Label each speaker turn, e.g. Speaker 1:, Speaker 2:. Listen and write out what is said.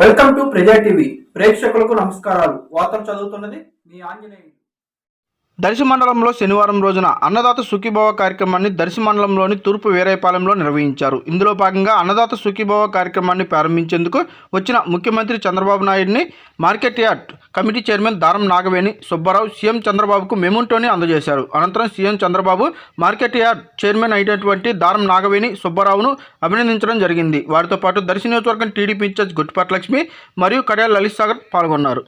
Speaker 1: Welcome to ప్రజా TV. ప్రేక్షకులకు నమస్కారాలు. వార్తలు చదువుతున్నది మీ ఆంజనేయులు.
Speaker 2: దర్శి మండలంలో శనివారం రోజున అన్నదాత సుఖీభవ కార్యక్రమాన్ని దర్శి మండలంలోని తూర్పు వీరాయపాలెంలో నిర్వహించారు. ఇందులో భాగంగా అన్నదాత సుఖీభవ కార్యక్రమాన్ని ప్రారంభించేందుకు వచ్చిన ముఖ్యమంత్రి చంద్రబాబు నాయుడిని మార్కెట్ యార్డ్ కమిటీ చైర్మన్ దారం నాగవేణి సుబ్బారావు సీఎం చంద్రబాబుకు మెమోంటోని అందజేశారు. అనంతరం CM Chandrababu market yard chairman అయినటువంటి దారం నాగవేణి సుబ్బారావును అభినందించడం జరిగింది. వారితో పాటు దర్శి నియోజకవర్గం టీడీపీ ఇన్ఛార్జ్ గుట్టిపాటి లక్ష్మి మరియు కడియాల లలిత్ సాగర్ పాల్గొన్నారు.